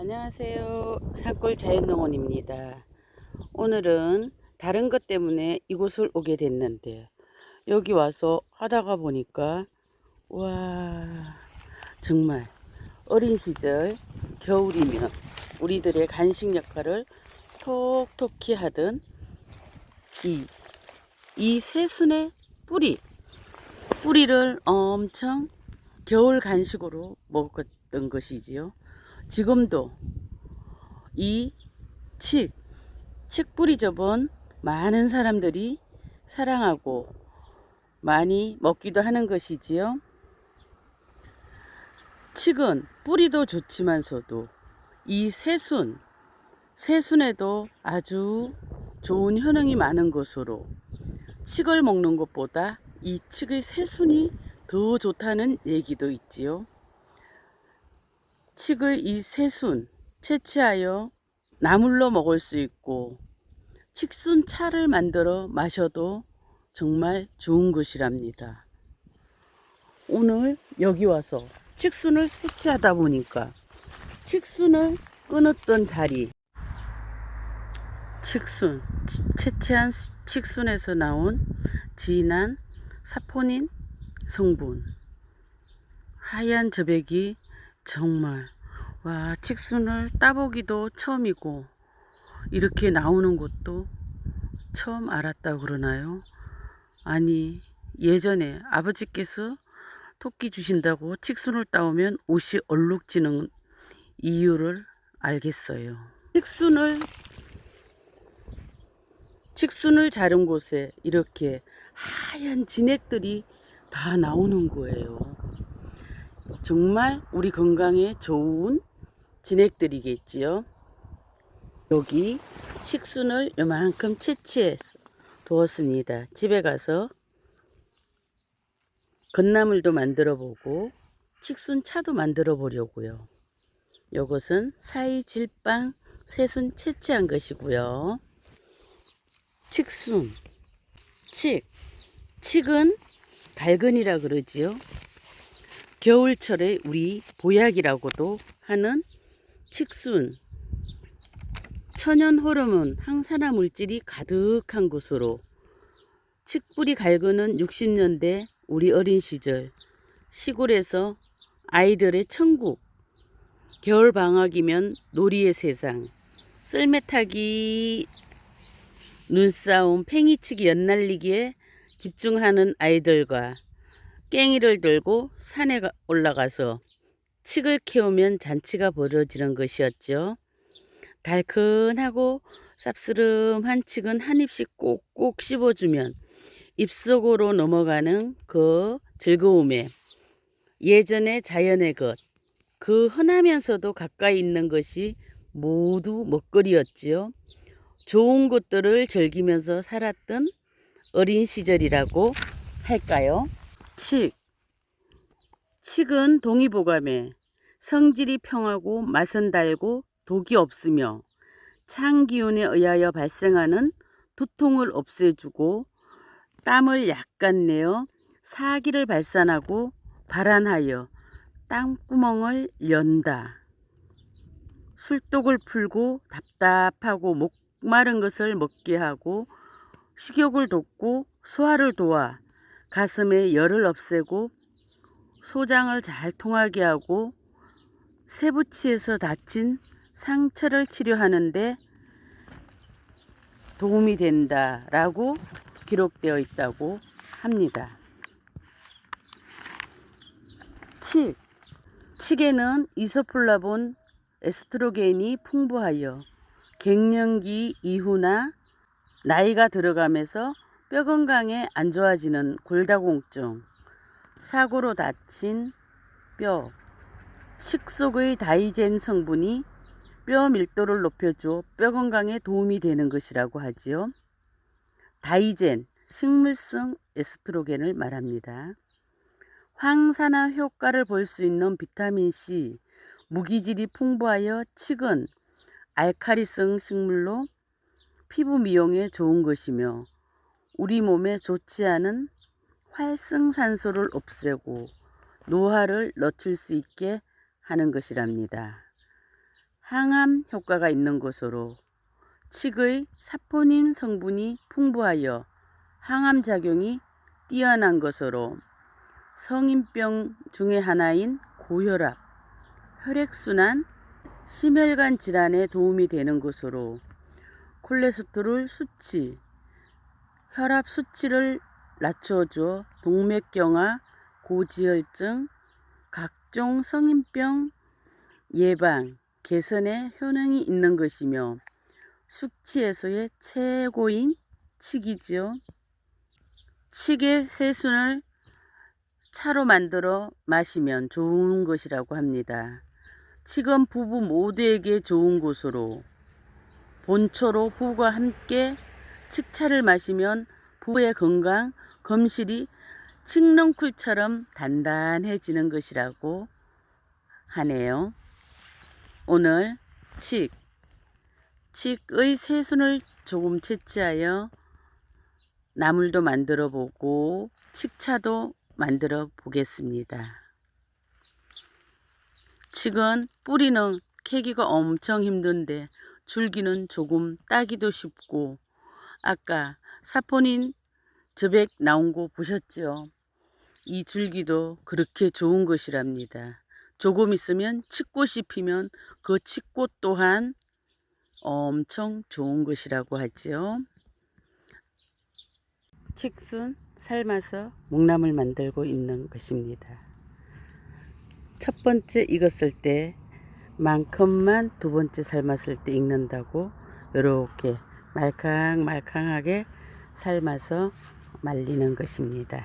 안녕하세요. 산골 자연농원입니다. 오늘은 다른 것 때문에 이곳을 오게 됐는데 여기 와서 하다가 보니까 와 정말 어린 시절 겨울이면 우리들의 간식 역할을 톡톡히 하던 이, 이 새순의 뿌리 뿌리를 엄청 겨울 간식으로 먹었던 것이지요. 지금도 이 칡, 칡뿌리 접은 많은 사람들이 사랑하고 많이 먹기도 하는 것이지요. 칡은 뿌리도 좋지만서도 이 새순, 새순에도 아주 좋은 효능이 많은 것으로 칡을 먹는 것보다 이 칡의 새순이 더 좋다는 얘기도 있지요. 칡의 이 새순 채취하여 나물로 먹을 수 있고 칡순 차를 만들어 마셔도 정말 좋은 것이랍니다. 오늘 여기 와서 칡순을 채취하다 보니까 칡순을 끊었던 자리 칡순 채취한 칡순에서 나온 진한 사포닌 성분 하얀 저백이 정말 와 칡순을 따보기도 처음이고 이렇게 나오는 것도 처음 알았다 그러나요? 아니 예전에 아버지께서 토끼 주신다고 칡순을 따오면 옷이 얼룩지는 이유를 알겠어요. 칡순을 칡순을 자른 곳에 이렇게 하얀 진액들이 다 나오는 거예요. 정말 우리 건강에 좋은 진액들이겠지요. 여기 칡순을 요만큼 채취해 두었습니다. 집에 가서 건나물도 만들어 보고 칡순 차도 만들어 보려고요. 요것은 사이 질빵 새순 채취한 것이고요. 칡순, 칡, 칡은 갈근이라 그러지요. 겨울철에 우리 보약이라고도 하는 칡순, 천연 호르몬, 항산화 물질이 가득한 곳으로 칡뿌리 갈근은 60년대 우리 어린 시절 시골에서 아이들의 천국, 겨울 방학이면 놀이의 세상, 쓸매 타기, 눈싸움, 팽이치기 연날리기에 집중하는 아이들과 깽이를 들고 산에 올라가서 칡을 캐오면 잔치가 벌어지는 것이었죠. 달큰하고 쌉스름한 칡은 한 입씩 꼭꼭 씹어주면 입속으로 넘어가는 그 즐거움에 예전의 자연의 것, 그 흔하면서도 가까이 있는 것이 모두 먹거리였지요. 좋은 것들을 즐기면서 살았던 어린 시절이라고 할까요? 칡. 칡은 동의보감에 성질이 평하고 맛은 달고 독이 없으며 찬 기운에 의하여 발생하는 두통을 없애주고 땀을 약간 내어 사기를 발산하고 발한하여 땀구멍을 연다. 술독을 풀고 답답하고 목마른 것을 먹게 하고 식욕을 돋고 소화를 도와 가슴에 열을 없애고 소장을 잘 통하게 하고 세부치에서 다친 상처를 치료하는데 도움이 된다라고 기록되어 있다고 합니다. 칡. 칡에는 이소플라본 에스트로겐이 풍부하여 갱년기 이후나 나이가 들어가면서 뼈 건강에 안 좋아지는 골다공증, 사고로 다친 뼈, 식속의 다이젠 성분이 뼈 밀도를 높여주어 뼈 건강에 도움이 되는 것이라고 하지요. 다이젠, 식물성 에스트로겐을 말합니다. 황산화 효과를 볼 수 있는 비타민C, 무기질이 풍부하여 칡은 알카리성 식물로 피부 미용에 좋은 것이며 우리 몸에 좋지 않은 활성산소를 없애고 노화를 늦출 수 있게 하는 것이랍니다. 항암 효과가 있는 것으로 칡의 사포닌 성분이 풍부하여 항암 작용이 뛰어난 것으로 성인병 중의 하나인 고혈압, 혈액순환, 심혈관 질환에 도움이 되는 것으로 콜레스테롤 수치, 혈압 수치를 낮춰줘 동맥경화, 고지혈증, 각종 성인병 예방, 개선에 효능이 있는 것이며 숙취 해소의 최고인 칡이지요. 칡의 새순을 차로 만들어 마시면 좋은 것이라고 합니다. 칡은 부부 모두에게 좋은 것으로 본초로 부부와 함께 칡차를 마시면 부부의 건강, 검실이 칡넝쿨처럼 단단해지는 것이라고 하네요. 오늘 칡, 칡의 새순을 조금 채취하여 나물도 만들어 보고 칡차도 만들어 보겠습니다. 칡은 뿌리는 캐기가 엄청 힘든데 줄기는 조금 따기도 쉽고 아까 사포닌 저백 나온 거 보셨죠? 이 줄기도 그렇게 좋은 것이랍니다. 조금 있으면 칡꽃이 피면 그 칡꽃 또한 엄청 좋은 것이라고 하지요. 칡순 삶아서 묵나물 만들고 있는 것입니다. 첫 번째 익었을 때 만큼만 두 번째 삶았을 때 익는다고 이렇게 말캉말캉하게 삶아서 말리는 것입니다.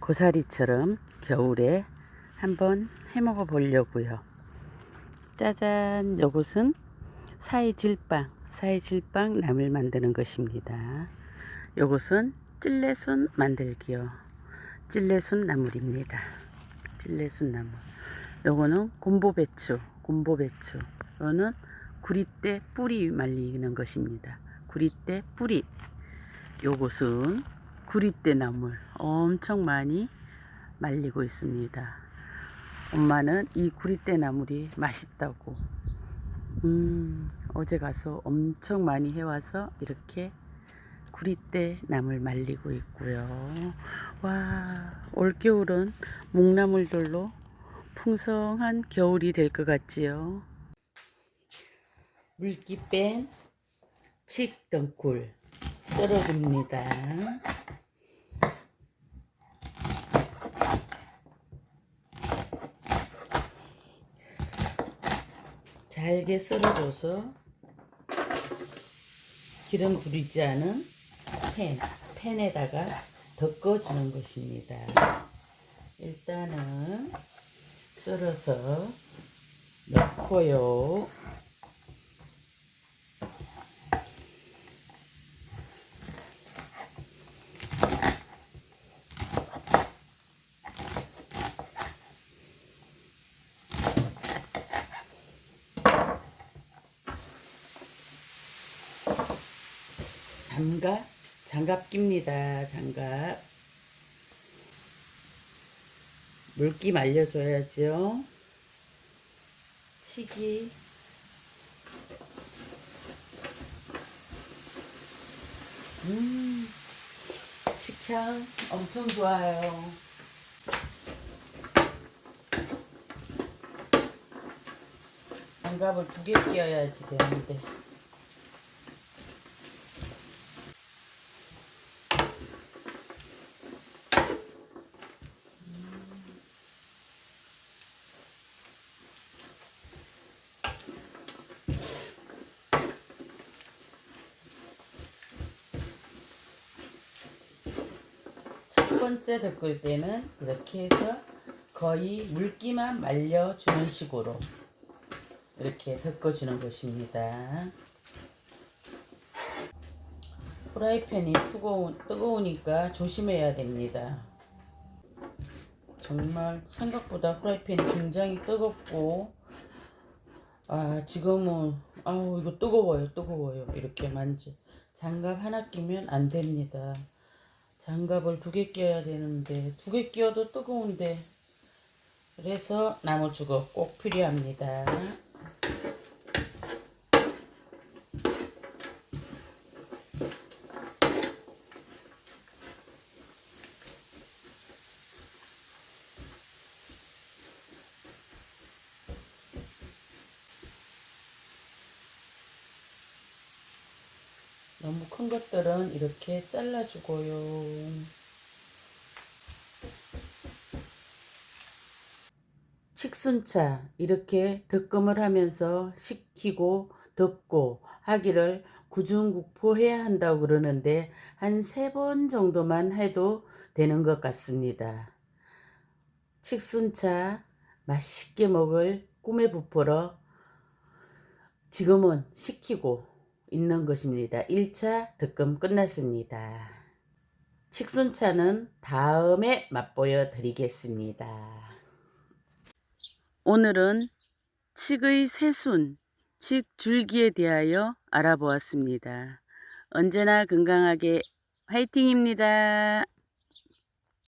고사리처럼 겨울에 한번 해먹어 보려고요. 짜잔, 요것은 사이질빵, 사이질빵 나물 만드는 것입니다. 요것은 찔레순 만들기요. 찔레순 나물입니다. 찔레순 나물. 요거는 곰보배추, 곰보배추. 요거는 구리대 뿌리 말리는 것입니다. 구리대 뿌리. 요것은 구리대 나물 엄청 많이 말리고 있습니다. 엄마는 이 구리대 나물이 맛있다고. 음, 어제 가서 엄청 많이 해와서 이렇게 구리대 나물 말리고 있고요. 와, 올겨울은 묵나물들로 풍성한 겨울이 될 것 같지요. 물기 뺀 칡덩굴 썰어줍니다. 잘게 썰어줘서 기름 두르지 않은 팬, 팬에다가 덮어주는 것입니다. 일단은 썰어서 넣고요. 장갑, 장갑 낍니다. 장갑. 물기 말려줘야죠. 치기. 음, 치향 엄청 좋아요. 장갑을 두 개 끼워야지 되는데. 첫 번째 덮을 때는 이렇게 해서 거의 물기만 말려주는 식으로 이렇게 덮어주는 것입니다. 프라이팬이 뜨거우, 뜨거우니까 조심해야 됩니다. 정말 생각보다 프라이팬이 굉장히 뜨겁고 아 지금은 아우 이거 뜨거워요 뜨거워요 이렇게 만져 장갑 하나 끼면 안 됩니다. 장갑을 두 개 끼워야 되는데 두 개 끼워도 뜨거운데 그래서 나무 주걱 꼭 필요합니다. 너무 큰 것들은 이렇게 잘라주고요. 칡순차 이렇게 덕금을 하면서 식히고 덮고 하기를 구중국포해야 한다고 그러는데 한 세 번 정도만 해도 되는 것 같습니다. 칡순차 맛있게 먹을 꿈의 부포로 지금은 식히고 있는 것입니다. 1차 득금 끝났습니다. 칡순차는 다음에 맛보여 드리겠습니다. 오늘은 칡의 새순, 칡 줄기에 대하여 알아보았습니다. 언제나 건강하게 화이팅입니다.